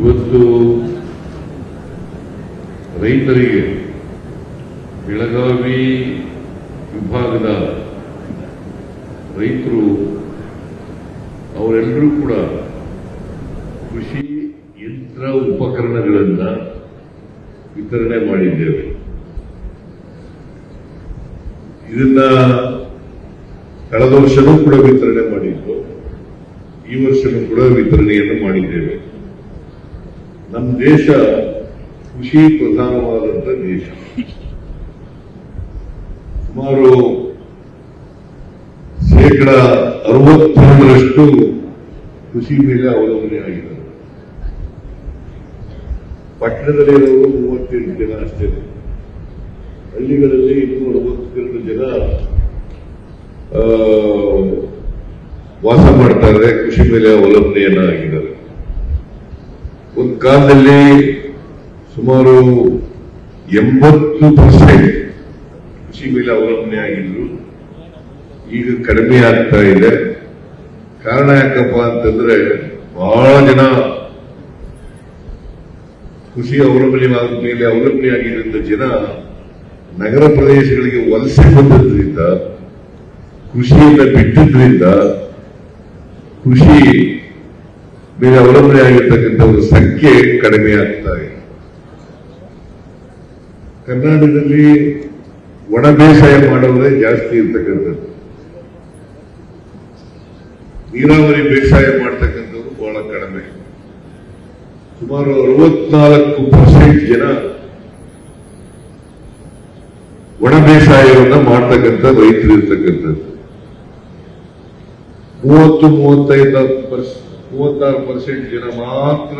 ಇವತ್ತು ರೈತರಿಗೆ ಬೆಳಗಾವಿ ವಿಭಾಗದ ರೈತರು, ಅವರೆಲ್ಲರೂ ಕೂಡ ಕೃಷಿ ಯಂತ್ರ ಉಪಕರಣಗಳನ್ನ ವಿತರಣೆ ಮಾಡಿದ್ದೇವೆ. ಇದನ್ನ ಕಳೆದ ವರ್ಷವೂ ಕೂಡ ವಿತರಣೆ ಮಾಡಿದ್ದು, ಈ ವರ್ಷವೂ ಕೂಡ ವಿತರಣೆಯನ್ನು ಮಾಡಿದ್ದೇವೆ. ನಮ್ಮ ದೇಶ ಕೃಷಿ ಪ್ರಧಾನವಾದಂತ ದೇಶ. ಸುಮಾರು ಶೇಕಡ ಅರವತ್ತೇಳರಷ್ಟು ಕೃಷಿ ಮೇಲೆ ಅವಲಂಬನೆ ಆಗಿದ್ದಾರೆ. ಪಟ್ಟಣದಲ್ಲಿರೋರು ಮೂವತ್ತೆಂಟು ಜನ ಅಷ್ಟೇ. ಹಳ್ಳಿಗಳಲ್ಲಿ ಇನ್ನೂರ ಅರವತ್ತೆರಡು ಜನ ವಾಸ ಮಾಡ್ತಾರೆ, ಕೃಷಿ ಮೇಲೆ ಅವಲಂಬನೆಯನ್ನ ಆಗಿದ್ದಾರೆ ಒಂದು ಕಾಲದಲ್ಲಿ ಸುಮಾರು ಎಂಬತ್ತು ಪರ್ಸೆಂಟ್ ಕೃಷಿ ಮೇಲೆ ಅವಲಂಬನೆ ಆಗಿದ್ರು. ಈಗ ಕಡಿಮೆ ಆಗ್ತಾ ಇದೆ. ಕಾರಣ ಯಾಕಪ್ಪ ಅಂತಂದ್ರೆ ಬಹಳ ಜನ ಕೃಷಿ ಅವಲಂಬನೆ ಮೇಲೆ ಅವಲಂಬನೆ ಆಗಿರುವಂತ ಜನ ನಗರ ಪ್ರದೇಶಗಳಿಗೆ ವಲಸೆ ಬಂದದ್ರಿಂದ ಕೃಷಿಯಿಂದ ಬಿಟ್ಟಿದ್ರಿಂದ, ಕೃಷಿ ಮೇಲೆ ಅವಲಂಬನೆ ಒಂದು ಸಂಖ್ಯೆ ಕಡಿಮೆ ಆಗ್ತಾ ಇದೆ. ಕರ್ನಾಟಕದಲ್ಲಿ ಒಣ ಬೇಸಾಯ ಮಾಡೋದೇ ಜಾಸ್ತಿ ಇರ್ತಕ್ಕಂಥದ್ದು ನೀರಾವರಿ ಬೇಸಾಯ ಮಾಡ್ತಕ್ಕಂಥವ್ರು ಬಹಳ ಕಡಿಮೆ. ಸುಮಾರು ಅರವತ್ನಾಲ್ಕು ಪರ್ಸೆಂಟ್ ಜನ ಒಣ ಬೇಸಾಯವನ್ನ ಮಾಡ್ತಕ್ಕಂಥ ರೈತರು ಇರ್ತಕ್ಕಂಥದ್ದು. ಮೂವತ್ತು, ಮೂವತ್ತೈದು ಪರ್ಸ್ ಮೂವತ್ತಾರು ಪರ್ಸೆಂಟ್ ಜನ ಮಾತ್ರ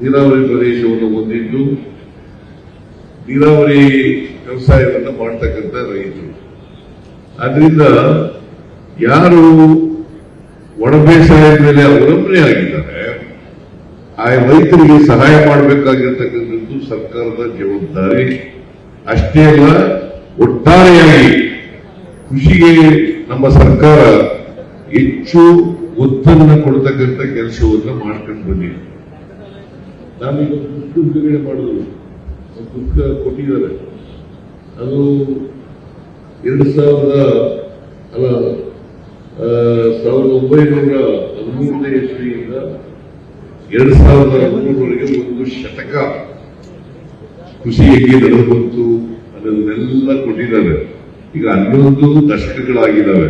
ನೀರಾವರಿ ಪ್ರದೇಶವನ್ನು ಹೊಂದಿದ್ದು, ನೀರಾವರಿ ವ್ಯವಸಾಯವನ್ನು ಮಾಡ್ತಕ್ಕಂಥ ರೈತರು. ಆದ್ರಿಂದ ಯಾರು ಒಣ ಬೇಸಾಯದ ಮೇಲೆ ಅವಲಂಬನೆ ಆಗಿದ್ದಾರೆ, ಆ ರೈತರಿಗೆ ಸಹಾಯ ಮಾಡಬೇಕಾಗಿರ್ತಕ್ಕಂಥದ್ದು ಸರ್ಕಾರದ ಜವಾಬ್ದಾರಿ. ಅಷ್ಟೇ ಅಲ್ಲ, ಒಟ್ಟಾರೆಯಾಗಿ ಕೃಷಿಗೆ ನಮ್ಮ ಸರ್ಕಾರ ಹೆಚ್ಚು ಒತ್ತನ್ನು ಕೊಡ್ತಕ್ಕಂಥ ಕೆಲಸವನ್ನ ಮಾಡ್ಕೊಂಡು ಬಂದಿದೆ ನಾನೀಗ ದುಡ್ಡು ಬಿಡುಗಡೆ ಮಾಡಿದ್ರು ಪುಸ್ತಕ ಕೊಟ್ಟಿದ್ದಾರೆ. ಅದು ಎರಡ್ ಸಾವಿರದ, ಅಲ್ಲ ಸಾವಿರದ ಒಂಬೈನೂರ ಹದಿಮೂರನೇ ಇಸ್ವಿಯಿಂದ ಎರಡ್ ಸಾವಿರದ ಹದಿಮೂರವರೆಗೆ ಒಂದು ಶತಕ ಕೃಷಿ ಹೇಗೆ ನಡೆದು ಬಂತು ಅನ್ನೋದನ್ನೆಲ್ಲ ಕೊಟ್ಟಿದ್ದಾರೆ. ಈಗ ಹನ್ನೊಂದು ದಶಕಗಳಾಗಿದ್ದಾವೆ.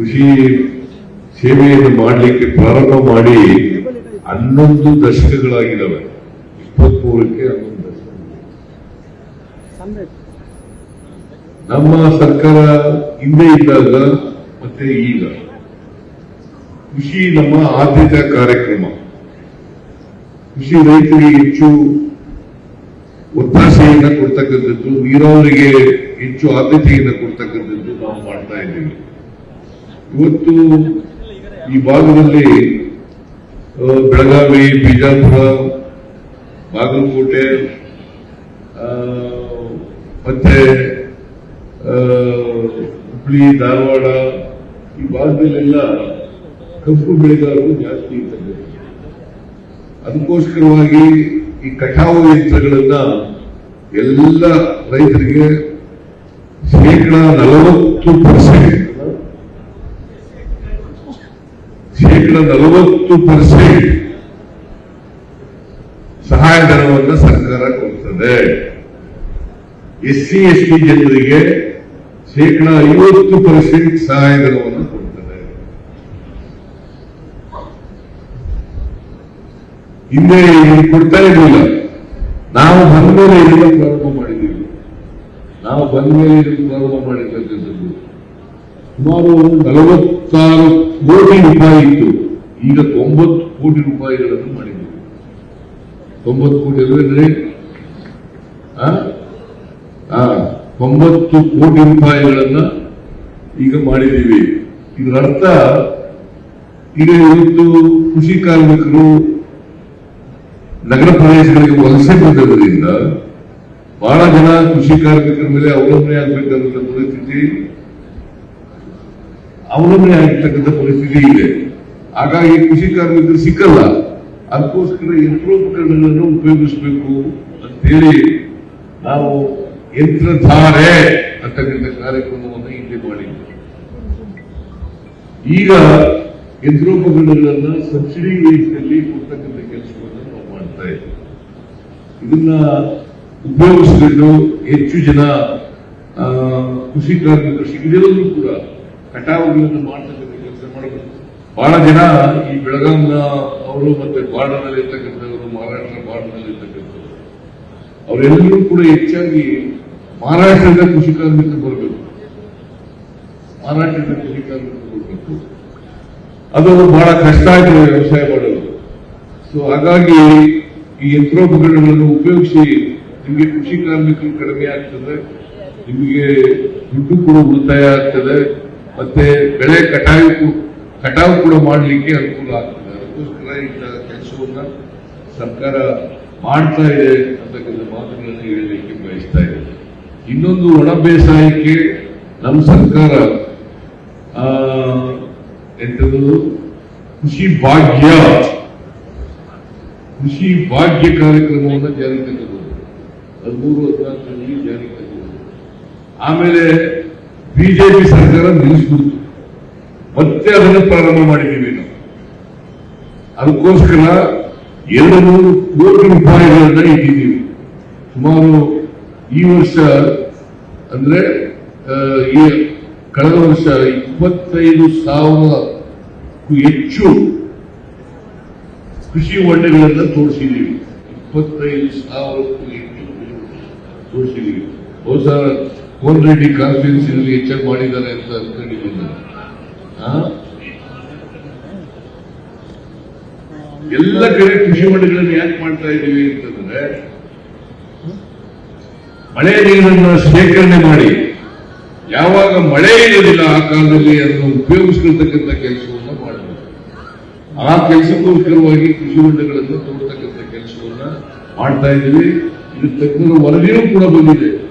ಕೃಷಿ ಸೇವೆಯನ್ನು ಮಾಡಲಿಕ್ಕೆ ಪ್ರಾರಂಭ ಮಾಡಿ ಹನ್ನೊಂದು ದಶಕಗಳಾಗಿದ್ದಾವೆ. ಇಪ್ಪತ್ಮೂರಕ್ಕೆ ಹನ್ನೊಂದು ನಮ್ಮ ಸರ್ಕಾರ ಹಿಂದೆ ಇದ್ದಾಗ ಮತ್ತೆ ಈಗ. ಕೃಷಿ ನಮ್ಮ ಆದ್ಯತಾ ಕಾರ್ಯಕ್ರಮ. ಕೃಷಿ ರೈತರಿಗೆ ಹೆಚ್ಚು ಒತ್ತಾಸೆಯನ್ನು ಕೊಡ್ತಕ್ಕಂಥದ್ದು, ನೀರಾವರಿಗೆ ಹೆಚ್ಚು ಆದ್ಯತೆಯನ್ನು ಕೊಡ್ತಕ್ಕಂಥದ್ದು ನಾವು ಮಾಡ್ತಾ ಇದ್ದೀವಿ. ಇವತ್ತು ಈ ಭಾಗದಲ್ಲಿ ಬೆಳಗಾವಿ, ಬಿಜಾಪುರ, ಬಾಗಲಕೋಟೆ ಮತ್ತೆ ಹುಬ್ಳಿ, ಧಾರವಾಡ, ಈ ಭಾಗದಲ್ಲೆಲ್ಲ ಕಬ್ಬು ಬೆಳೆಗಾರರು ಜಾಸ್ತಿ ಇದ್ದಾರೆ. ಅದಕ್ಕೋಸ್ಕರವಾಗಿ ಈ ಕಟಾವು ಯಂತ್ರಗಳನ್ನ ಎಲ್ಲ ರೈತರಿಗೆ ಶೇಕಡ ನಲವತ್ತು ಪರ್ಸೆಂಟ್ ಶೇಕಡ ನಲವತ್ತು ಪರ್ಸೆಂಟ್ ಸಹಾಯಧನವನ್ನು ಸರ್ಕಾರ ಕೊಡ್ತದೆ. ಎಸ್ ಸಿ ಎಸ್ ಟಿ ಜನರಿಗೆ ಶೇಕಡ ಐವತ್ತು ಪರ್ಸೆಂಟ್ ಸಹಾಯಧನವನ್ನು ಕೊಡ್ತದೆ. ಹಿಂದೆ ಕೊಡ್ತಾ ಇರಲಿಲ್ಲ. ನಾವು ಬಂದ ಮೇಲೆ ಇದನ್ನು ಪ್ರಾರಂಭ ಮಾಡಿದ್ದೀವಿ. ನಾವು ಬಂದ ಮೇಲೆ ಇದನ್ನು ಪ್ರಾರಂಭ ಮಾಡಿರ್ತಕ್ಕಂಥದ್ದು ಸುಮಾರು ನಲವತ್ತಾರು ಕೋಟಿ ರೂಪಾಯಿ ಇತ್ತು. ಈಗ ತೊಂಬತ್ತು ಕೋಟಿ ರೂಪಾಯಿಗಳನ್ನು ಮಾಡಿದ್ದೀವಿ. ತೊಂಬತ್ತು ಕೋಟಿ ಅಂದ್ರೆ ತೊಂಬತ್ತು ಕೋಟಿ ರೂಪಾಯಿಗಳನ್ನ ಈಗ ಮಾಡಿದ್ದೀವಿ. ಇದರ ಅರ್ಥ ಈಗ ಇವತ್ತು ಕೃಷಿ ಕಾರ್ಮಿಕರು ನಗರ ಪ್ರದೇಶಗಳಿಗೆ ವಲಸೆ ಬಂದಿರೋದ್ರಿಂದ ಬಹಳ ಜನ ಕೃಷಿ ಕಾರ್ಮಿಕರ ಮೇಲೆ ಅವಲಂಬನೆ ಆಗಬೇಕಾದ ಪರಿಸ್ಥಿತಿ ಅವಲಂಬನೆ ಆಗಿರ್ತಕ್ಕಂಥ ಪರಿಸ್ಥಿತಿ ಇದೆ. ಹಾಗಾಗಿ ಕೃಷಿ ಕಾರ್ಮಿಕರು ಸಿಕ್ಕಲ್ಲ. ಅದಕ್ಕೋಸ್ಕರ ಯಂತ್ರೋಪಕರಣಗಳನ್ನು ಉಪಯೋಗಿಸಬೇಕು ಅಂತೇಳಿ ನಾವು ಯಂತ್ರಧಾರೆ ಅಂತಕ್ಕಂಥ ಕಾರ್ಯಕ್ರಮವನ್ನು ಇಲ್ಲಿ ಮಾಡಿದ್ದೇವೆ ಈಗ ಯಂತ್ರೋಪಕರಣಗಳನ್ನ ಸಬ್ಸಿಡಿ ರೇಟ್ನಲ್ಲಿ ಕೊಡ್ತಕ್ಕಂಥ ಕೆಲಸವನ್ನು ನಾವು ಮಾಡ್ತಾ ಇದ್ದೀವಿ. ಇದನ್ನ ಉಪಯೋಗಿಸಿಕೊಂಡು ಹೆಚ್ಚು ಜನ ಕೃಷಿ ಕಾರ್ಮಿಕರು ಸಿಗದಿರೋದು ಕೂಡ ಕಟಾವುಗಳನ್ನು ಮಾಡ್ತಕ್ಕಂಥ ಕೆಲಸ ಮಾಡಬೇಕು ಬಹಳ ಜನ ಈ ಬೆಳಗಾಂನ ಅವರು ಮತ್ತೆ ಬಾರ್ಡರ್ನಲ್ಲಿ ಇರ್ತಕ್ಕಂಥವರು, ಮಹಾರಾಷ್ಟ್ರ ಬಾರ್ಡರ್ನಲ್ಲಿ ಇರ್ತಕ್ಕಂಥವ್ರು. ಅವರೆಲ್ಲರೂ ಕೂಡ ಹೆಚ್ಚಾಗಿ ಮಹಾರಾಷ್ಟ್ರದ ಕೃಷಿ ಕಾರ್ಮಿಕರು ಬರಬೇಕು. ಮಹಾರಾಷ್ಟ್ರದ ಕೃಷಿ ಕಾರ್ಮಿಕರು ಬರಬೇಕು. ಅದು ಬಹಳ ಕಷ್ಟ ಆಗಿದೆ ವ್ಯವಸಾಯ ಮಾಡೋದು. ಸೊ ಹಾಗಾಗಿ ಈ ಯಂತ್ರೋಪಕರಣಗಳನ್ನು ಉಪಯೋಗಿಸಿ ನಿಮಗೆ ಕೃಷಿ ಕಾರ್ಮಿಕರು ಕಡಿಮೆ ಆಗ್ತದೆ, ನಿಮಗೆ ದುಡ್ಡು ಕೂಡ ಉಳಿತಾಯ ಆಗ್ತದೆ. ಮತ್ತೆ ಬೆಳೆ ಕಟಾವು ಕಟಾವು ಕೂಡ ಮಾಡಲಿಕ್ಕೆ ಅನುಕೂಲ ಆಗ್ತದೆ. ಅದಕ್ಕೋಸ್ಕರ ಇಂಥ ಕೆಲಸವನ್ನ ಸರ್ಕಾರ ಮಾಡ್ತಾ ಇದೆ ಅಂತಕ್ಕಂಥ ಮಾತುಗಳನ್ನು ಹೇಳಲಿಕ್ಕೆ ಬಯಸ್ತಾ ಇದೆ. ಇನ್ನೊಂದು ಒಣ ಬೇಸಾಯಕ್ಕೆ ನಮ್ಮ ಸರ್ಕಾರ ಎಂಥದ್ದು ಕೃಷಿ ಭಾಗ್ಯ ಕೃಷಿ ಭಾಗ್ಯ ಕಾರ್ಯಕ್ರಮವನ್ನು ಜಾರಿಗೆ ತಂದಿರೋದು ಹದಿಮೂರು, ಹದಿನಾಲ್ಕರಲ್ಲಿ ಜಾರಿಗೆ ಆಮೇಲೆ ಬಿಜೆಪಿ ಸರ್ಕಾರ ನಿಲ್ಲಿಸ್ಬಿಡ್ತು. ಮತ್ತೆ ಅದನ್ನು ಪ್ರಾರಂಭ ಮಾಡಿದ್ದೀವಿ ನಾವು. ಅದಕ್ಕೋಸ್ಕರ ಎರಡು ನೂರು ಕೋಟಿ ರೂಪಾಯಿಗಳನ್ನ ಇಟ್ಟಿದ್ದೀವಿ. ಸುಮಾರು ಈ ವರ್ಷ ಅಂದ್ರೆ ಕಳೆದ ವರ್ಷ ಇಪ್ಪತ್ತೈದು ಸಾವಿರಕ್ಕೂ ಹೆಚ್ಚು ಕೃಷಿ ಹೊಂಡಗಳನ್ನು ತೋರಿಸಿದ್ದೀವಿ. ಇಪ್ಪತ್ತೈದು ಸಾವಿರಕ್ಕೂ ಹೆಚ್ಚು ತೋರಿಸಿದ್ದೀವಿ. ಬಹುಶಃ ಕೋನ್ ರೆಡ್ಡಿ ಕಾನ್ಫರೆನ್ಸ್ ಹೆಚ್ಚಾಗಿ ಮಾಡಿದ್ದಾರೆ ಅಂತ ಅನ್ಕೊಂಡಿದ್ದೀನಿ? ಎಲ್ಲ ಕಡೆ ಕೃಷಿ ಮಂಡಿಗಳನ್ನು ಯಾಕೆ ಮಾಡ್ತಾ ಇದ್ದೀವಿ ಅಂತಂದ್ರೆ, ಮಳೆ ನೀರನ್ನು ಶೇಖರಣೆ ಮಾಡಿ, ಯಾವಾಗ ಮಳೆ ಇರೋದಿಲ್ಲ ಆ ಕಾಲದಲ್ಲಿ ಅದನ್ನು ಉಪಯೋಗಿಸ್ಕೊಳ್ತಕ್ಕಂಥ ಕೆಲಸವನ್ನು ಮಾಡಬೇಕು. ಆ ಕೆಲಸಕ್ಕೋಸ್ಕರವಾಗಿ ಕೃಷಿ ಹೊಂಡಗಳನ್ನು ತೋರ್ತಕ್ಕಂಥ ಕೆಲಸವನ್ನ ಮಾಡ್ತಾ ಇದ್ದೀವಿ. ಇದು ತಜ್ಞರ ವರದಿಯೂ ಕೂಡ ಬಂದಿದೆ.